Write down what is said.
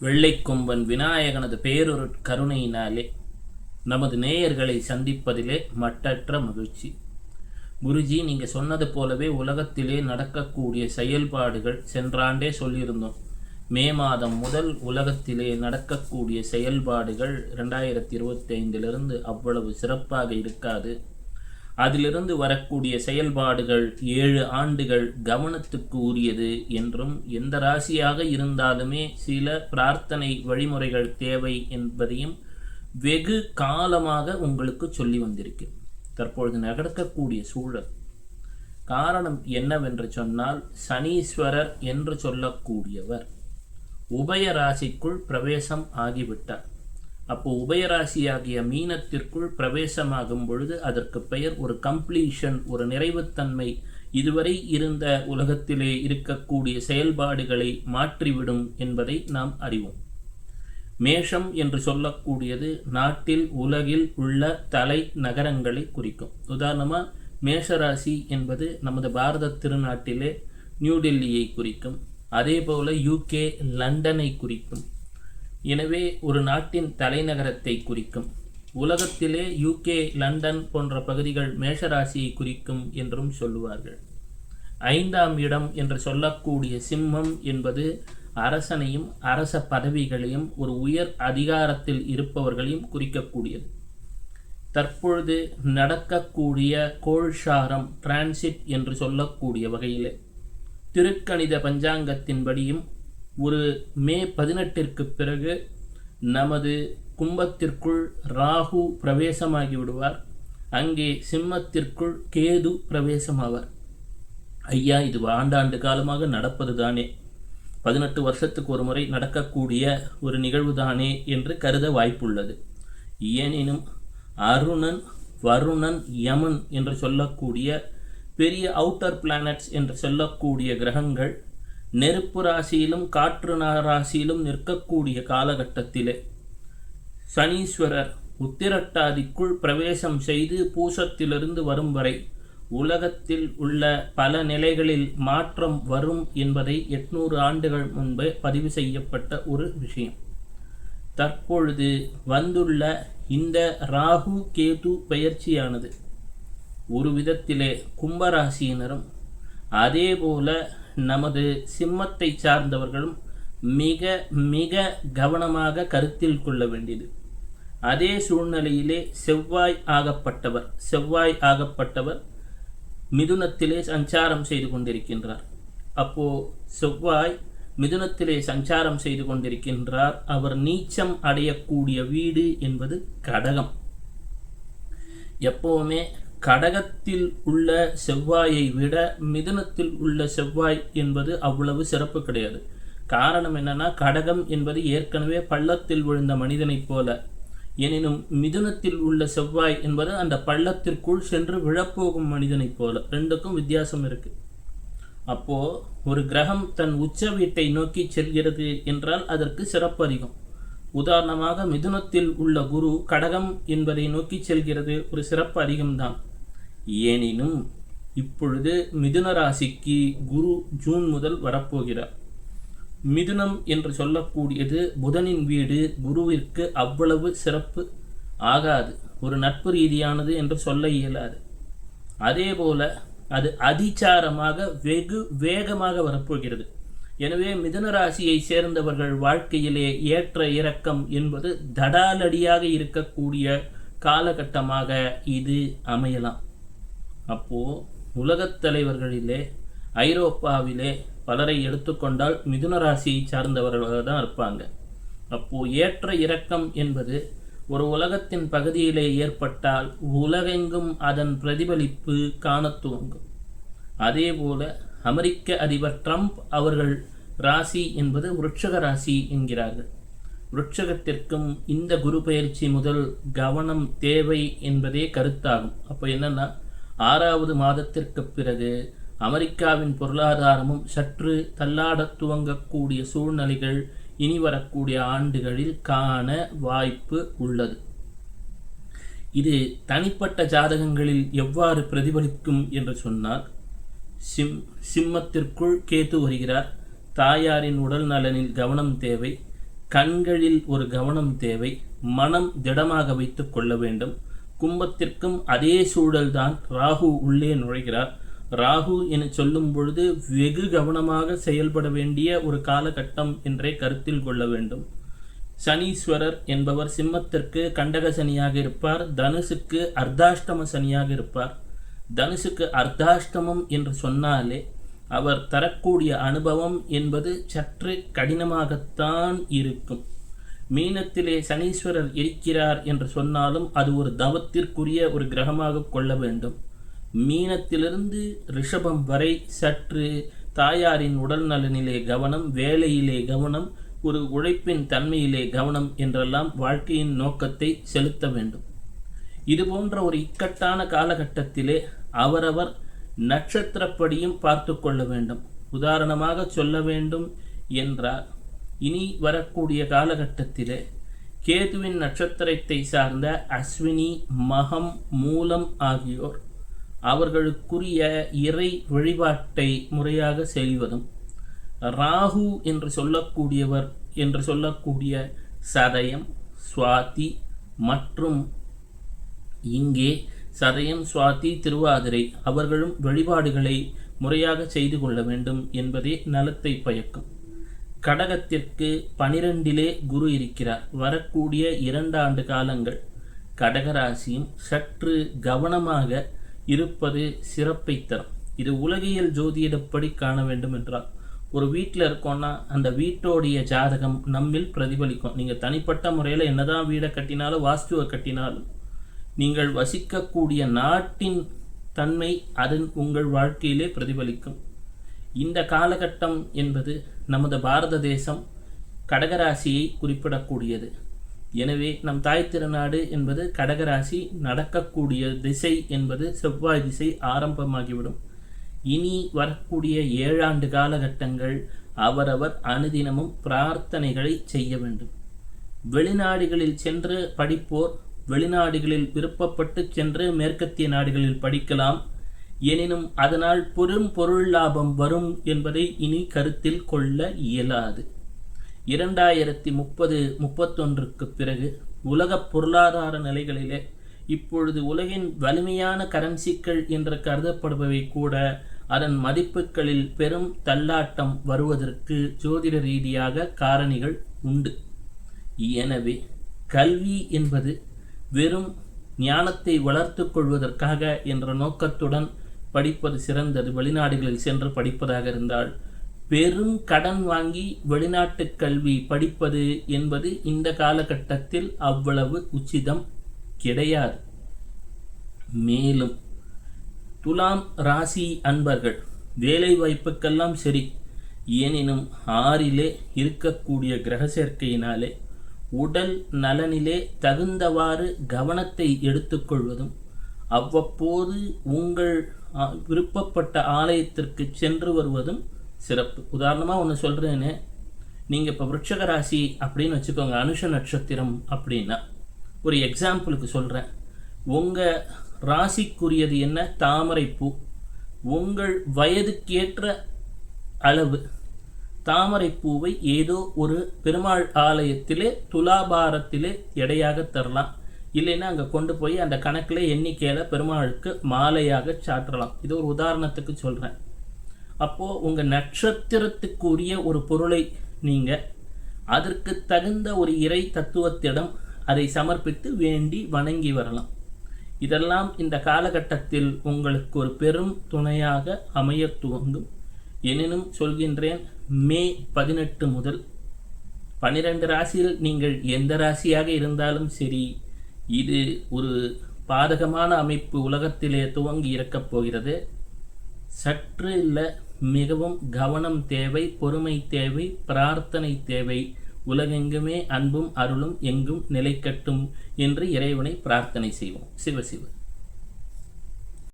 வெள்ளைக்கொம்பன் விநாயகனது பேரொரு கருணையினாலே நமது நேயர்களை சந்திப்பதிலே மட்டற்ற மகிழ்ச்சி. குருஜி நீங்கள் சொன்னது போலவே உலகத்திலே நடக்கக்கூடிய செயல்பாடுகள் சென்றாண்டே சொல்லியிருந்தோம். மே மாதம் முதல் உலகத்திலே நடக்கக்கூடிய செயல்பாடுகள் ரெண்டாயிரத்தி இருபத்தி ஐந்திலிருந்து அவ்வளவு சிறப்பாக இருக்காது. அதிலிருந்து வரக்கூடிய செயல்பாடுகள் ஏழு ஆண்டுகள் கவனத்துக்கு உரியது என்றும் எந்த ராசியாக இருந்தாலுமே சில பிரார்த்தனை வழிமுறைகள் தேவை என்பதையும் வெகு காலமாக உங்களுக்கு சொல்லி வந்திருக்கு. தற்பொழுது நடக்கக்கூடிய சூழல். காரணம் என்னவென்று சொன்னால் சனீஸ்வரர் என்று சொல்லக்கூடியவர். உபய ராசிக்குள் பிரவேசம் ஆகிவிட்டார். அப்போ உபயராசியாகிய மீனத்திற்குள் பிரவேசமாகும் பொழுது அதற்கு பெயர் ஒரு கம்ப்ளீஷன் ஒரு நிறைவுத்தன்மை. இதுவரை இருந்த உலகத்திலே இருக்கக்கூடிய செயல்பாடுகளை மாற்றிவிடும் என்பதை நாம் அறிவோம். மேஷம் என்று சொல்லக்கூடியது நாட்டில் உலகில் உள்ள தலை நகரங்களை குறிக்கும். உதாரணமாக மேஷராசி என்பது நமது பாரத திருநாட்டிலே நியூடெல்லியை குறிக்கும். அதே போல யூகே லண்டனை குறிக்கும். எனவே ஒரு நாட்டின் தலைநகரத்தை குறிக்கும். உலகத்திலே யூகே லண்டன் போன்ற பகுதிகள் மேஷராசியை குறிக்கும் என்றும் சொல்லுவார்கள். ஐந்தாம் இடம் என்று சொல்லக்கூடிய சிம்மம் என்பது அரசனையும் அரச பதவிகளையும் ஒரு உயர் அதிகாரத்தில் இருப்பவர்களையும் குறிக்கக்கூடியது. தற்பொழுது நடக்கக்கூடிய கோழ்சாரம் டிரான்சிட் என்று சொல்லக்கூடிய வகையிலே திருக்கணித பஞ்சாங்கத்தின்படியும் ஒரு மே பதினெட்டிற்கு பிறகு நமது கும்பத்திற்குள் ராகு பிரவேசமாகி விடுவார் அங்கே சிம்மத்திற்குள் கேது பிரவேசமாவார். ஐயா இது ஆண்டாண்டு காலமாக நடப்பது தானே பதினெட்டு வருஷத்துக்கு ஒரு முறை நடக்கக்கூடிய ஒரு நிகழ்வு தானே என்று கருத வாய்ப்புள்ளது. எனினும் அருணன் வருணன் யமன் என்று சொல்லக்கூடிய பெரிய அவுட்டர் பிளானட்ஸ் என்று சொல்லக்கூடிய கிரகங்கள் நெருப்பு ராசியிலும் காற்று ராசியிலும் நிற்கக்கூடிய காலகட்டத்திலே சனீஸ்வரர் உத்திரட்டாதிக்குள் பிரவேசம் செய்து பூசத்திலிருந்து வரும் வரை உலகத்தில் உள்ள பல நிலைகளில் மாற்றம் வரும் என்பதை எட்நூறு ஆண்டுகள் முன்பு பதிவு செய்யப்பட்ட ஒரு விஷயம். தற்பொழுது வந்துள்ள இந்த ராகு கேது பயிற்சியானது ஒரு விதத்திலே கும்பராசியினரும் அதே போல நமது சிம்மத்தை சார்ந்தவர்களும் மிக மிக கவனமாக கருத்தில் கொள்ள வேண்டியது. அதே சூழ்நிலையிலே செவ்வாய் ஆகப்பட்டவர் செவ்வாய் ஆகப்பட்டவர் மிதுனத்திலே சஞ்சாரம் செய்து கொண்டிருக்கின்றார். அப்போ செவ்வாய் மிதுனத்திலே சஞ்சாரம் செய்து கொண்டிருக்கின்றார். அவர் நீச்சம் அடையக்கூடிய வீடு என்பது கடகம். எப்போவுமே கடகத்தில் உள்ள செவ்வாயை விட மிதுனத்தில் உள்ள செவ்வாய் என்பது அவ்வளவு சிறப்பு கிடையாது. காரணம் என்னன்னா கடகம் என்பது ஏற்கனவே பள்ளத்தில் விழுந்த மனிதனைப் போல. எனினும் மிதுனத்தில் உள்ள செவ்வாய் என்பது அந்த பள்ளத்திற்குள் சென்று விழப்போகும் மனிதனைப் போல. ரெண்டுக்கும் வித்தியாசம் இருக்கு. அப்போ ஒரு கிரகம் தன் உச்ச வீட்டை நோக்கி செல்கிறது என்றால் அதற்கு சிறப்பு அதிகம். உதாரணமாக மிதுனத்தில் உள்ள குரு கடகம் என்பதை நோக்கி செல்கிறது ஒரு சிறப்பு அதிகம்தான். எனினும் இப்பொழுது மிதுன ராசிக்கு குரு ஜூன் முதல் வரப்போகிறார். மிதுனம் என்று சொல்லக்கூடியது புதனின் வீடு குருவிற்கு அவ்வளவு சிறப்பு ஆகாது. ஒரு நட்பு ரீதியானது என்று சொல்ல இயலாது. அதே போல அது அதிச்சாரமாக வெகு வேகமாக வரப்போகிறது. எனவே மிதுன ராசியை சேர்ந்தவர்கள் வாழ்க்கையிலே ஏற்ற இறக்கம் என்பது தடாலடியாக இருக்கக்கூடிய காலகட்டமாக இது அமையலாம். அப்போ உலகத் தலைவர்களிலே ஐரோப்பாவிலே பலரை எடுத்துக்கொண்டால் மிதுன ராசியை சார்ந்தவர்களாக தான் இருப்பாங்க. அப்போது ஏற்ற இறக்கம் என்பது ஒரு உலகத்தின் பகுதியிலே ஏற்பட்டால் உலகெங்கும் அதன் பிரதிபலிப்பு காண துவங்கும். அதே போல அமெரிக்க அதிபர் ட்ரம்ப் அவர்கள் ராசி என்பது விருட்சக ராசி என்கிறார்கள். விருட்சகத்திற்கும் இந்த குரு பயிற்சி முதல் கவனம் தேவை என்பதே கருத்தாகும். அப்போ என்னன்னா ஆறாவது மாதத்திற்கு பிறகு அமெரிக்காவின் பொருளாதாரமும் சற்று தள்ளாடத் துவங்கக்கூடிய சூழ்நிலைகள் இனி வரக்கூடிய ஆண்டுகளில் காண வாய்ப்பு உள்ளது. இது தனிப்பட்ட ஜாதகங்களில் எவ்வாறு பிரதிபலிக்கும் என்று சொன்னால் சிம் சிம்மத்திற்குள் கேத்து வருகிறார். தாயாரின் உடல் நலனில் கவனம் தேவை. கண்களில் ஒரு கவனம் தேவை. மனம் திடமாக வைத்துக் கொள்ள வேண்டும். கும்பத்திற்கும் அதே சூழல்தான் ராகு உள்ளே நுழைகிறார். ராகு என சொல்லும் பொழுது வெகு கவனமாக செயல்பட வேண்டிய ஒரு காலகட்டம் என்றே கருத்தில் கொள்ள வேண்டும். சனீஸ்வரர் என்பவர் சிம்மத்திற்கு கண்டக சனியாக இருப்பார். தனுசுக்கு அர்த்தாஷ்டம சனியாக இருப்பார். தனுசுக்கு அர்த்தாஷ்டமம் என்று சொன்னாலே அவர் தரக்கூடிய அனுபவம் என்பது சற்று கடினமாகத்தான் இருக்கும். மீனத்திலே சனீஸ்வரர் இருக்கிறார் என்று சொன்னாலும் அது ஒரு தவத்திற்குரிய ஒரு கிரகமாக கொள்ள வேண்டும். மீனத்திலிருந்து ரிஷபம் வரை சற்று தாயாரின் உடல் நலனிலே கவனம் வேலையிலே கவனம் ஒரு உழைப்பின் தன்மையிலே கவனம் என்றெல்லாம் வாழ்க்கையின் நோக்கத்தை செலுத்த வேண்டும். இது போன்ற ஒரு இக்கட்டான காலகட்டத்திலே அவரவர் நட்சத்திரப்படியும் பார்த்து கொள்ள வேண்டும். உதாரணமாக சொல்ல வேண்டும் என்றால் இனி வரக்கூடிய காலகட்டத்தில் கேதுவின் நட்சத்திரத்தை சார்ந்த அஸ்வினி மகம் மூலம் ஆகியோர் அவர்களுக்குரிய இறை வழிபாட்டை முறையாக செய்வதும் ராகு என்று சொல்லக்கூடியவர் என்று சொல்லக்கூடிய சதயம் சுவாதி மற்றும் இங்கே சதயம் சுவாதி திருவாதிரை அவர்களும் வழிபாடுகளை முறையாக செய்து கொள்ள வேண்டும் என்பதே நலத்தை பயக்கும். கடகத்திற்கு பனிரெண்டிலே குரு இருக்கிறார். வரக்கூடிய இரண்டு ஆண்டு காலங்கள் கடகராசியும் சற்று கவனமாக இருப்பது சிறப்பை தரும். இது உலகியல் ஜோதிடப்படி காண வேண்டும் என்றால் ஒரு வீட்டில் இருக்கோன்னா அந்த வீட்டோடைய ஜாதகம் நம்மில் பிரதிபலிக்கும். நீங்கள் தனிப்பட்ட முறையில் என்னதான் வீடை கட்டினாலும் வாஸ்துவை கட்டினாலும் நீங்கள் வசிக்கக்கூடிய நாட்டின் தன்மை அதன் உங்கள் வாழ்க்கையிலே பிரதிபலிக்கும். இந்த காலகட்டம் என்பது நமது பாரத தேசம் கடகராசியை குறிப்பிடக்கூடியது. எனவே நம் தாய் திருநாடு என்பது கடகராசி நடக்கக்கூடிய திசை என்பது செவ்வாய் திசை ஆரம்பமாகிவிடும். இனி வரக்கூடிய ஏழாண்டு காலகட்டங்கள் அவரவர் அனுதினமும் பிரார்த்தனைகளை செய்ய வேண்டும். வெளிநாடுகளில் சென்று படிப்போர் வெளிநாடுகளில் விருப்பப்பட்டு சென்று மேற்கத்திய நாடுகளில் படிக்கலாம். எனினும் அதனால் பெரும் பொருள் லாபம் வரும் என்பதை இனி கருத்தில் கொள்ள இயலாது. இரண்டாயிரத்தி முப்பது முப்பத்தொன்றுக்கு பிறகு உலக பொருளாதார நிலைகளிலே இப்பொழுது உலகின் வலிமையான கரன்சிக்கள் என்று கருதப்படுபவை கூட அதன் மதிப்புகளில் பெரும் தள்ளாட்டம் வருவதற்கு ஜோதிட ரீதியாக காரணிகள் உண்டு. எனவே கல்வி என்பது வெறும் ஞானத்தை வளர்த்து கொள்வதற்காக என்ற நோக்கத்துடன் படிப்பது சிறந்தது. வெளிநாடுகளில் சென்று படிப்பதாக இருந்தால் பெரும் கடன் வாங்கி வெளிநாட்டு கல்வி படிப்பது என்பது இந்த காலகட்டத்தில் அவ்வளவு உச்சிதம் கிடையாது. மேலும் துலாம் ராசி அன்பர்கள் வேலை வாய்ப்புக்கெல்லாம் சரி. எனினும் ஆறிலே இருக்கக்கூடிய கிரக சேர்க்கையினாலே உடல் நலனிலே தகுந்தவாறு கவனத்தை எடுத்துக்கொள்வதும் அவ்வப்போது உங்கள் விருப்பப்பட்ட ஆலயத்திற்கு சென்று வருவதும் சிறப்பு. உதாரணமாக ஒன்று சொல்கிறேன்னு நீங்கள் இப்போ விருட்சக ராசி அப்படின்னு வச்சுக்கோங்க அனுஷ நட்சத்திரம் அப்படின்னா ஒரு எக்ஸாம்பிளுக்கு சொல்கிறேன் உங்கள் ராசிக்குரியது என்ன? தாமரைப்பூ உங்கள் வயதுக்கேற்ற அளவு தாமரைப்பூவை ஏதோ ஒரு பெருமாள் ஆலயத்திலே துலாபாரத்திலே எடையாக தரலாம். இல்லைன்னா அங்கே கொண்டு போய் அந்த கணக்கில் எண்ணிக்கையில் பெருமாளுக்கு மாலையாக சாற்றலாம். இது ஒரு உதாரணத்துக்கு சொல்கிறேன் அப்போது உங்கள் நட்சத்திரத்துக்குரிய ஒரு பொருளை நீங்கள் அதற்கு தகுந்த ஒரு இறை தத்துவத்திடம் அதை சமர்ப்பித்து வேண்டி வணங்கி வரலாம். இதெல்லாம் இந்த காலகட்டத்தில் உங்களுக்கு ஒரு பெரும் துணையாக அமைய துவங்கும். எனினும் சொல்கின்றேன் மே பதினெட்டு முதல் பன்னிரண்டு ராசியில் நீங்கள் எந்த ராசியாக இருந்தாலும் சரி இது ஒரு பாதகமான அமைப்பு உலகத்திலே துவங்கி இருக்கப் போகிறது. சற்று இல்லை மிகவும் கவனம் தேவை பொறுமை தேவை பிரார்த்தனை தேவை. உலகெங்குமே அன்பும் அருளும் எங்கும் நிலைக்கட்டும் என்று இறைவனை பிரார்த்தனை செய்வோம். சிவசிவ